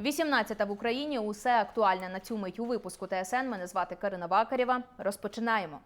18 в Україні. Усе актуальне на цю мить у випуску ТСН. Мене звати Карина Вакарєва. Розпочинаємо.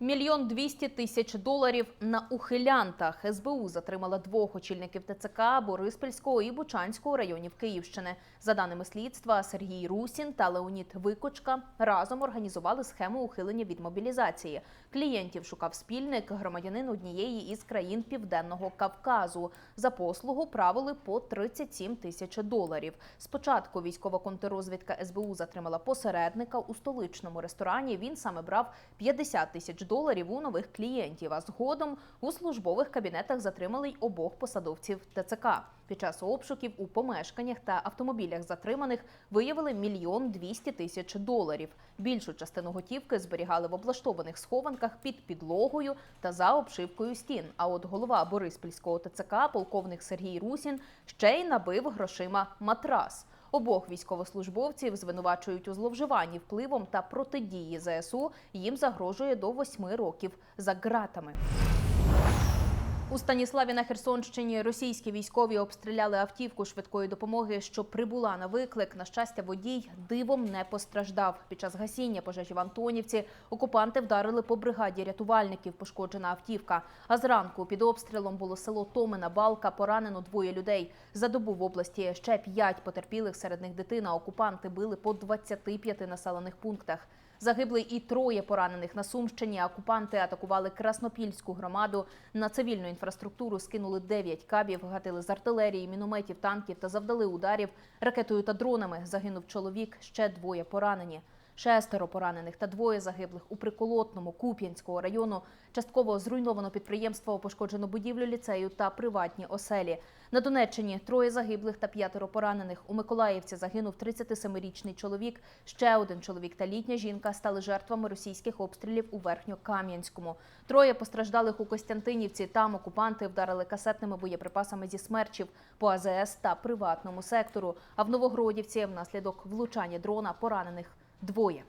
Мільйон двісті тисяч доларів на ухилянтах. СБУ затримала двох очільників ТЦК Бориспільського і Бучанського районів Київщини. За даними слідства, Сергій Русін та Леонід Викочка разом організували схему ухилення від мобілізації. Клієнтів шукав спільник громадянин однієї із країн Південного Кавказу. За послугу правили по 37 тисяч доларів. Спочатку військова контррозвідка СБУ затримала посередника у столичному ресторані. Він саме брав 50 тисяч доларів у нових клієнтів. А згодом у службових кабінетах затримали й обох посадовців ТЦК. Під час обшуків у помешканнях та автомобілях затриманих виявили мільйон двісті тисяч доларів. Більшу частину готівки зберігали в облаштованих схованках під підлогою та за обшивкою стін. А от голова Бориспільського ТЦК, полковник Сергій Русін, ще й набив грошима матрас. Обох військовослужбовців звинувачують у зловживанні впливом та протидії ЗСУ. Їм загрожує до восьми років за ґратами. У Станіславі на Херсонщині російські військові обстріляли автівку швидкої допомоги, що прибула на виклик. На щастя, водій дивом не постраждав. Під час гасіння пожежі в Антонівці окупанти вдарили по бригаді рятувальників. Пошкоджена автівка. А зранку під обстрілом було село Томина, Балка. Поранено двоє людей. За добу в області ще п'ять потерпілих. Серед них дитина. Окупанти били по 25 населених пунктах. Загибли і троє поранених на Сумщині. Окупанти атакували Краснопільську громаду. На цивільну інфраструктуру скинули 9 кабів, гатили з артилерії, мінометів, танків та завдали ударів ракетою та дронами. Загинув чоловік, ще двоє поранені. Шестеро поранених та двоє загиблих у приколотному Куп'янського району. Частково зруйновано підприємство, пошкоджено будівлю ліцею та приватні оселі. На Донеччині троє загиблих та п'ятеро поранених. У Миколаївці загинув 37-річний чоловік. Ще один чоловік та літня жінка стали жертвами російських обстрілів у Верхньокам'янському. Троє постраждалих у Костянтинівці. Там окупанти вдарили касетними боєприпасами зі смерчів по АЗС та приватному сектору. А в Новогродівці внаслідок влучання дрона поранених двоє.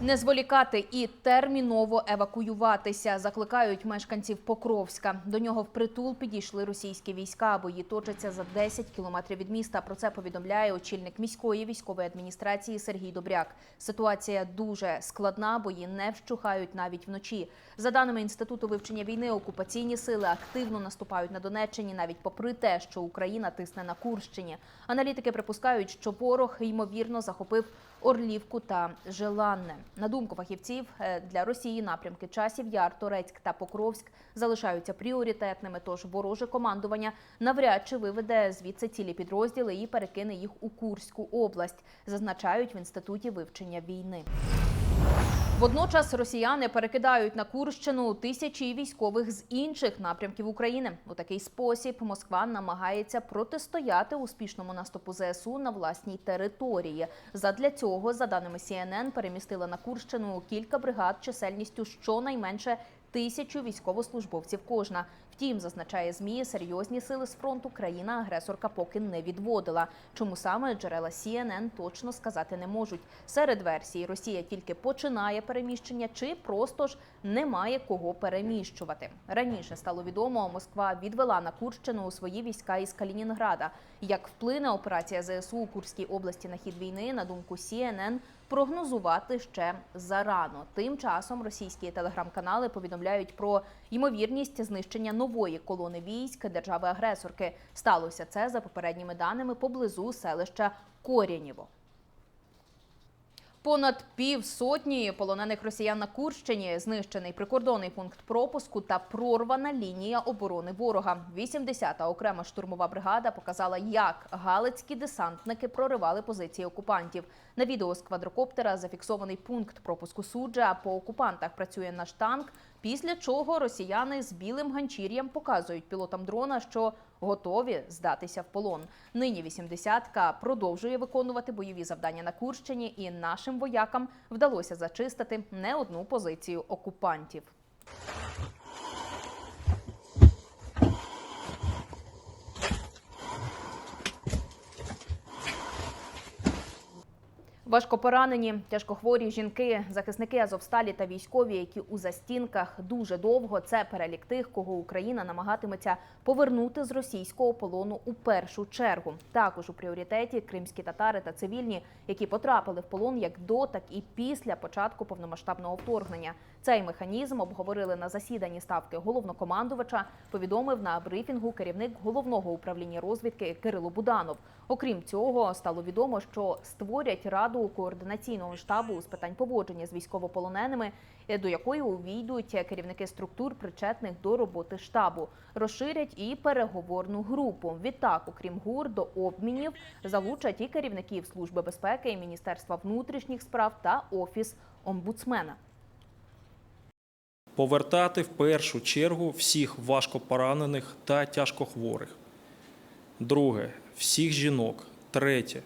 Не зволікати і терміново евакуюватися закликають мешканців Покровська. До нього впритул підійшли російські війська. Бої точаться за 10 кілометрів від міста. Про це повідомляє очільник міської військової адміністрації Сергій Добряк. Ситуація дуже складна, бої не вщухають навіть вночі. За даними інституту вивчення війни, окупаційні сили активно наступають на Донеччині, навіть попри те, що Україна тисне на Курщині. Аналітики припускають, що ворог ймовірно захопив Орлівку та Желанне. На думку фахівців, е, для Росії напрямки часів Яр, Торецьк та Покровськ залишаються пріоритетними. Тож вороже командування навряд чи виведе звідси цілі підрозділи і перекине їх у Курську область, зазначають в інституті вивчення війни. Водночас росіяни перекидають на Курщину тисячі військових з інших напрямків України. У такий спосіб Москва намагається протистояти успішному наступу ЗСУ на власній території. Задля цього, за даними CNN, перемістила на Курщину кілька бригад чисельністю щонайменше тисячу військовослужбовців кожна. Втім, зазначає змі, серйозні сили з фронту країна-агресорка поки не відводила. Чому саме джерела CNN точно сказати не можуть. Серед версій Росія тільки починає переміщення, чи просто ж немає кого переміщувати. Раніше стало відомо, Москва відвела на Курщину свої війська із Калінінграда. Як вплине операція ЗСУ у Курській області на хід війни, на думку CNN, прогнозувати ще зарано. Тим часом російські телеграм-канали повідомляють про ймовірність знищення нової колони військ держави-агресорки. Сталося це за попередніми даними поблизу селища Коряніво. Понад півсотні полонених росіян на Курщині, знищений прикордонний пункт пропуску та прорвана лінія оборони ворога. 80-та окрема штурмова бригада показала, як галицькі десантники проривали позиції окупантів. На відео з квадрокоптера зафіксований пункт пропуску суджа. По окупантах працює наш танк. Після чого росіяни з білим ганчір'ям показують пілотам дрона, що готові здатися в полон. Нині 80-ка продовжує виконувати бойові завдання на Курщині, і нашим воякам вдалося зачистити не одну позицію окупантів. Важкопоранені, тяжкохворі жінки, захисники Азовсталі та військові, які у застінках дуже довго. Це перелік тих, кого Україна намагатиметься повернути з російського полону у першу чергу. Також у пріоритеті кримські татари та цивільні, які потрапили в полон як до, так і після початку повномасштабного вторгнення. Цей механізм обговорили на засіданні ставки головнокомандувача. Повідомив на брифінгу керівник головного управління розвідки Кирило Буданов. Окрім цього, стало відомо, що створять раду координаційного штабу з питань поводження з військовополоненими, е, до якої увійдуть керівники структур, причетних до роботи штабу. Розширять і переговорну групу. Відтак, окрім ГУР, до обмінів залучать і керівників служби безпеки, і Міністерства внутрішніх справ та офіс омбудсмена. повертати в першу чергу всіх важкопоранених та тяжкохворих. Друге всіх жінок. Третє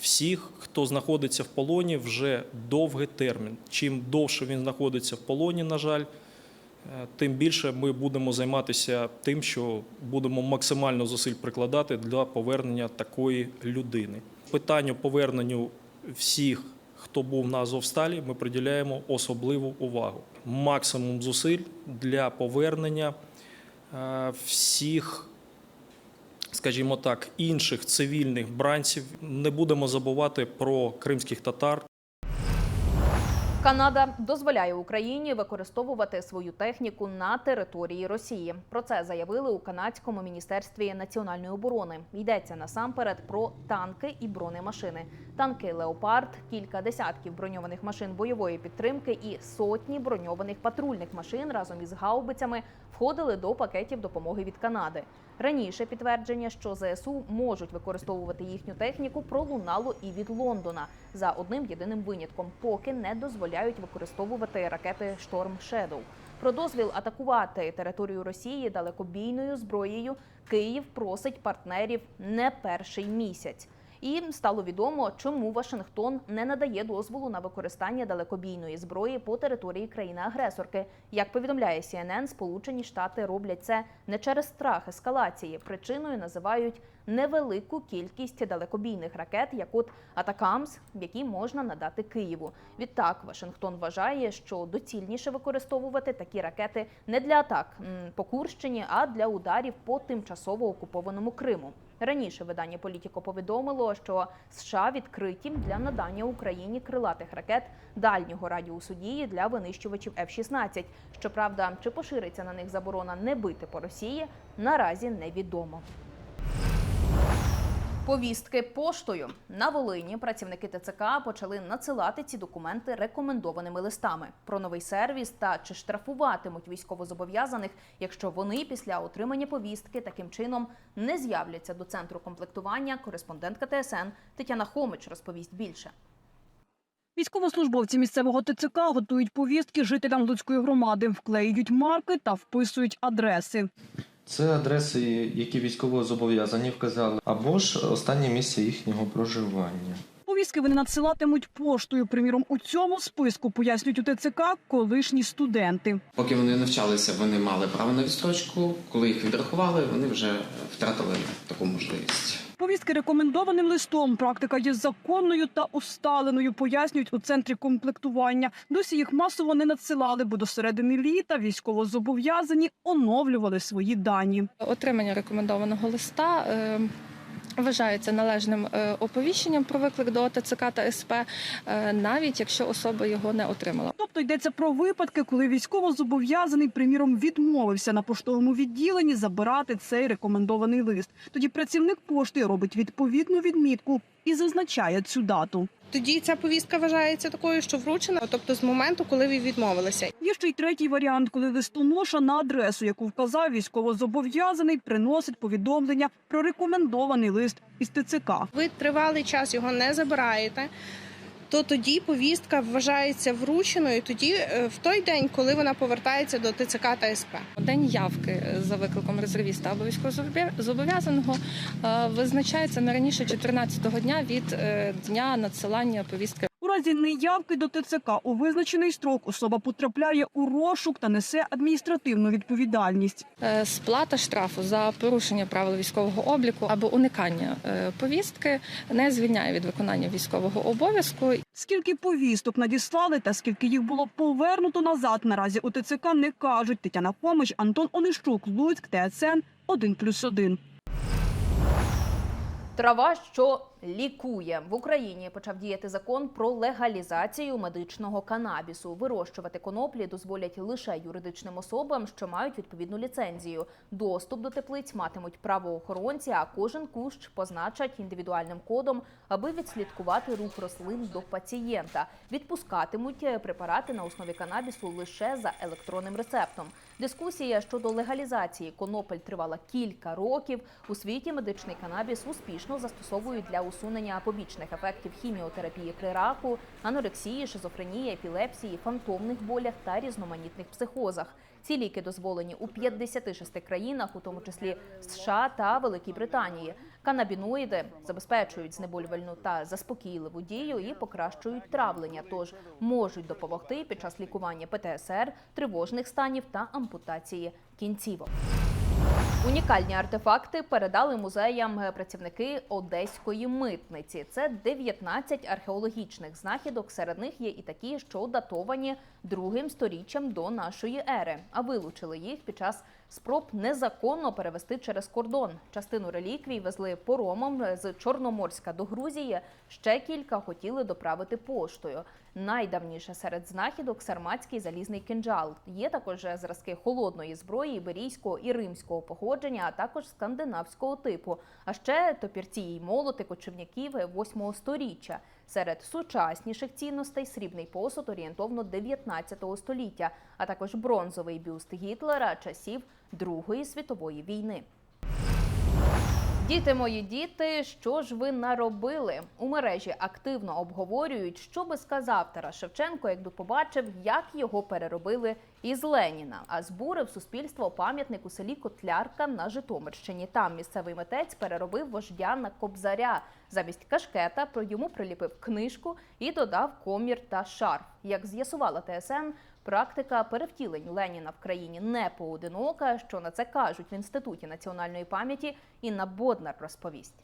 всіх, хто знаходиться в полоні вже довгий термін. Чим довше він знаходиться в полоні, на жаль, е, тим більше ми будемо займатися тим, що будемо максимально зусиль прикладати для повернення такої людини. Питанню поверненню всіх, хто був на Азовсталі, ми приділяємо особливу увагу. Максимум зусиль для повернення е, всіх скажімо так, інших цивільних бранців. Не будемо забувати про кримських татар. Канада дозволяє Україні використовувати свою техніку на території Росії. Про це заявили у канадському міністерстві національної оборони. Йдеться насамперед про танки і бронемашини. Танки Леопард, кілька десятків броньованих машин бойової підтримки і сотні броньованих патрульних машин разом із гаубицями входили до пакетів допомоги від Канади. Раніше підтвердження, що ЗСУ можуть використовувати їхню техніку, пролунало і від Лондона за одним єдиним винятком, поки не дозволяють використовувати ракети Шторм Шедоу. Про дозвіл атакувати територію Росії далекобійною зброєю Київ просить партнерів не перший місяць. І стало відомо, чому Вашингтон не надає дозволу на використання далекобійної зброї по території країни-агресорки. Як повідомляє CNN, Сполучені Штати роблять це не через страх ескалації. Причиною називають невелику кількість далекобійних ракет, як от Атакамс, які можна надати Києву. Відтак, Вашингтон вважає, що доцільніше використовувати такі ракети не для атак по Курщині, а для ударів по тимчасово окупованому Криму. Раніше видання Політіко повідомило, що США відкриті для надання Україні крилатих ракет дальнього радіусу дії для винищувачів F-16. Щоправда, чи пошириться на них заборона не бити по Росії, наразі невідомо. Повістки поштою на Волині працівники ТЦК почали надсилати ці документи рекомендованими листами про новий сервіс та чи штрафуватимуть військовозобов'язаних, якщо вони після отримання повістки таким чином не з'являться до центру комплектування. Кореспондентка ТСН Тетяна Хомич розповість більше. Військовослужбовці місцевого ТЦК готують повістки жителям Луцької громади, вклеюють марки та вписують адреси. Це адреси, які військово зобов'язані вказали, або ж останнє місце їхнього проживання. Повістки вони надсилатимуть поштою. Приміром, у цьому списку пояснюють у ТЦК колишні студенти. Поки вони навчалися, вони мали право на відстрочку. Коли їх відрахували, вони вже втратили таку можливість. Повістки рекомендованим листом. Практика є законною та усталеною. Пояснюють у центрі комплектування. Досі їх масово не надсилали, бо до середини літа військовозобов'язані оновлювали свої дані. Отримання рекомендованого листа е, вважається належним е, оповіщенням про виклик до ТЦК та СП, е, навіть якщо особа його не отримала. Тобто йдеться про випадки, коли військовозобов'язаний, приміром, відмовився на поштовому відділенні забирати цей рекомендований лист. Тоді працівник пошти робить відповідну відмітку і зазначає цю дату. Тоді ця повістка вважається такою, що вручена, тобто з моменту, коли ви відмовилися. Є ще й третій варіант, коли листоноша на адресу, яку вказав військовозобов'язаний, приносить повідомлення про рекомендований лист із ТЦК. Ви тривалий час його не забираєте. То тоді повістка вважається врученою тоді е, в той день, коли вона повертається до ТЦК та СП. День явки за викликом резервіста або військовозобов'язаного е, визначається не раніше 14-го дня від е, дня надсилання повістки. Разі неявки до ТЦК у визначений строк особа потрапляє у розшук та несе адміністративну відповідальність. Е, Сплата штрафу за порушення правил військового обліку або уникання е, повістки не звільняє від виконання військового обов'язку. Скільки повісток надіслали та скільки їх було повернуто назад, наразі у ТЦК не кажуть. Тетяна Фомич, Антон Онищук, Луцьк, ТСН 1+,1. Трава, що лікує в Україні, почав діяти закон про легалізацію медичного канабісу. Вирощувати коноплі дозволять лише юридичним особам, що мають відповідну ліцензію. Доступ до теплиць матимуть правоохоронці, а кожен кущ позначать індивідуальним кодом, аби відслідкувати рух рослин до пацієнта. Відпускатимуть е, препарати на основі канабісу лише за електронним рецептом. Дискусія щодо легалізації конопель тривала кілька років. У світі медичний канабіс успішно застосовують для усунення побічних ефектів хіміотерапії при раку, анорексії, шизофренії, епілепсії, фантомних болях та різноманітних психозах. Ці ліки дозволені у 56 країнах, у тому числі США та Великій Британії. Канабіноїди забезпечують знеболювальну та заспокійливу дію і покращують травлення, тож можуть допомогти під час лікування ПТСР, тривожних станів та ампутації кінцівок. Унікальні артефакти передали музеям працівники Одеської митниці. Це 19 археологічних знахідок. Серед них є і такі, що датовані другим сторіччям до нашої ери. А вилучили їх під час спроб незаконно перевести через кордон. Частину реліквій везли поромом з Чорноморська до Грузії. Ще кілька хотіли доправити поштою. Найдавніше серед знахідок сарматський залізний кинджал. Є також зразки холодної зброї іберійського і римського походження, а також скандинавського типу. А ще топірці й молоти кочівників 8 сторіччя. Серед сучасніших цінностей срібний посуд орієнтовно 19 століття, а також бронзовий бюст Гітлера часів Другої світової війни. Діти мої діти, що ж ви наробили? У мережі активно обговорюють, що би сказав Тарас Шевченко, якби побачив, як його переробили із Леніна. А збурив суспільство пам'ятник у селі Котлярка на Житомирщині. Там місцевий митець переробив вождя на кобзаря. Замість кашкета про йому приліпив книжку і додав комір та шарф. Як з'ясувала ТСН, Практика перевтілень Леніна в країні не поодинока. Що на це кажуть в інституті національної пам'яті Інна Боднар розповість.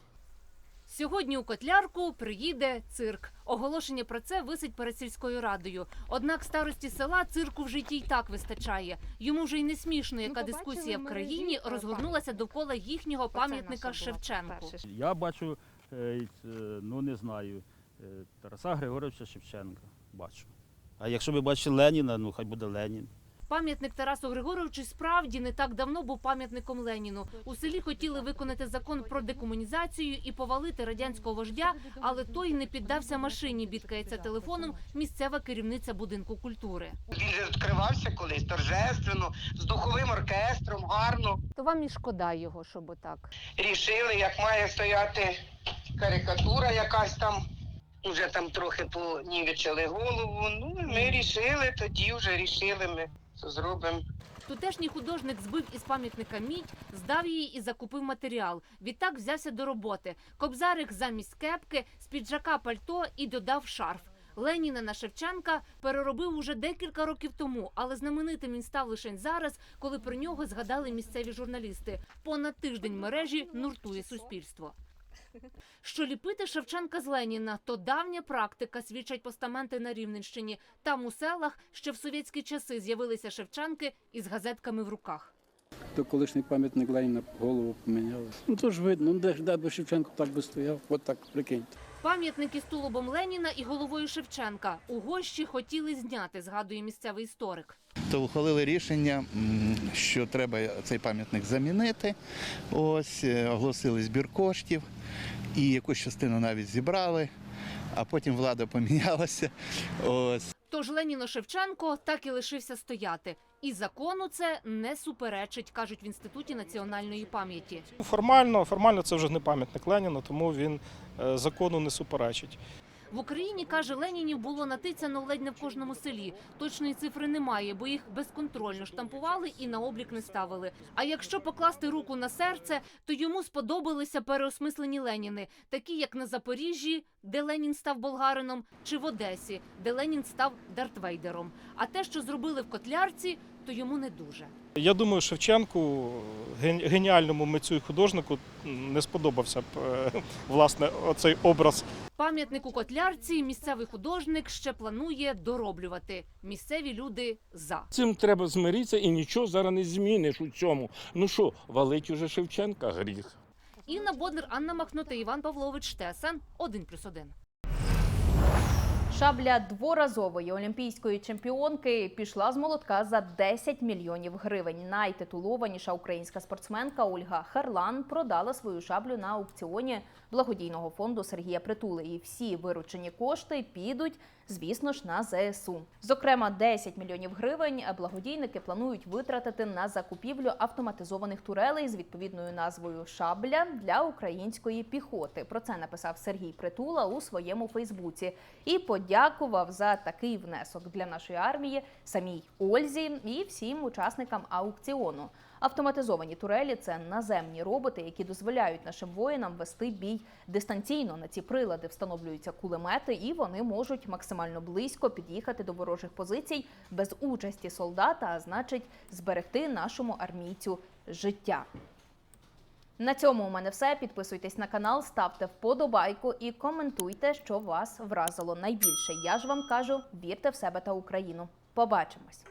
Сьогодні у Котлярку приїде цирк. Оголошення про це висить перед сільською радою. Однак старості села цирку в житті й так вистачає. Йому вже й не смішно, яка дискусія в країні розгорнулася довкола їхнього пам'ятника Шевченку. Я бачу, е, е, ну не знаю, е, Тараса Григоровича Шевченка бачу. А якщо ви бачите Леніна, ну хай буде Ленін. Пам'ятник Тарасу Григоровичу справді не так давно був пам'ятником Леніну. У селі хотіли виконати закон про декомунізацію і повалити радянського вождя, але той не піддався машині. Бідкається телефоном місцева керівниця будинку культури. Він же відкривався колись торжественно, з духовим оркестром, гарно. То вам і шкода його, щоб так. Рішили, як має стояти карикатура якась там. Уже там трохи понівечили голову. Ну, ми рішили, тоді вже рішили ми, що зробимо. Тутешній художник збив із пам'ятника мідь, здав її і закупив матеріал. Відтак взявся до роботи. Кобзарик замість кепки, з піджака пальто і додав шарф. Леніна на Шевченка переробив уже декілька років тому, але знаменитим він став лише зараз, коли про нього згадали місцеві журналісти. Понад тиждень мережі нуртує суспільство. Що ліпити Шевченка з Леніна, то давня практика, свідчать постаменти на Рівненщині. Там у селах ще в совєтські часи з'явилися Шевченки із газетками в руках. То колишній пам'ятник Леніна голову поміняли. Ну то ж видно, ну де ж де би Шевченко так би стояв, от так прикиньте. Пам'ятник із тулубом Леніна і головою Шевченка. У гощі хотіли зняти, згадує місцевий історик. То ухвалили рішення, що треба цей пам'ятник замінити. Ось е, оголосили збір коштів і якусь частину навіть зібрали, а потім влада помінялася. Ось Тож Леніно Шевченко так і лишився стояти. І закону це не суперечить, кажуть в інституті національної пам'яті. Формально, формально це вже не пам'ятник Леніна, тому він е, закону не суперечить. В Україні каже Ленінів було натицяно ледь не в кожному селі. Точної цифри немає, бо їх безконтрольно штампували і на облік не ставили. А якщо покласти руку на серце, то йому сподобалися переосмислені Леніни, такі як на Запоріжжі, де Ленін став болгарином, чи в Одесі, де Ленін став Дартвейдером. А те, що зробили в Котлярці, то йому не дуже. Я думаю, Шевченку, ген- геніальному митцю і художнику, не сподобався б е, власне оцей образ Пам'ятник у Котлярці місцевий художник ще планує дороблювати. Місцеві люди за. Цим треба змиритися і нічого зараз не зміниш у цьому. Ну що, валить уже Шевченка гріх. Інна Боднер, Анна Махно Іван Павлович Тесен. 1+,1. Шабля дворазової олімпійської чемпіонки пішла з молотка за 10 мільйонів гривень. Найтитулованіша українська спортсменка Ольга Харлан продала свою шаблю на аукціоні благодійного фонду Сергія Притули. І всі виручені кошти підуть, звісно ж, на ЗСУ. Зокрема, 10 мільйонів гривень благодійники планують витратити на закупівлю автоматизованих турелей з відповідною назвою Шабля для української піхоти. Про це написав Сергій Притула у своєму Фейсбуці і подякував за такий внесок для нашої армії самій Ользі і всім учасникам аукціону. Автоматизовані турелі це наземні роботи, які дозволяють нашим воїнам вести бій дистанційно. На ці прилади встановлюються кулемети, і вони можуть максимально близько під'їхати до ворожих позицій без участі солдата, а значить зберегти нашому армійцю життя. На цьому у мене все. Підписуйтесь на канал, ставте вподобайку і коментуйте, що вас вразило найбільше. Я ж вам кажу, вірте в себе та Україну. Побачимось!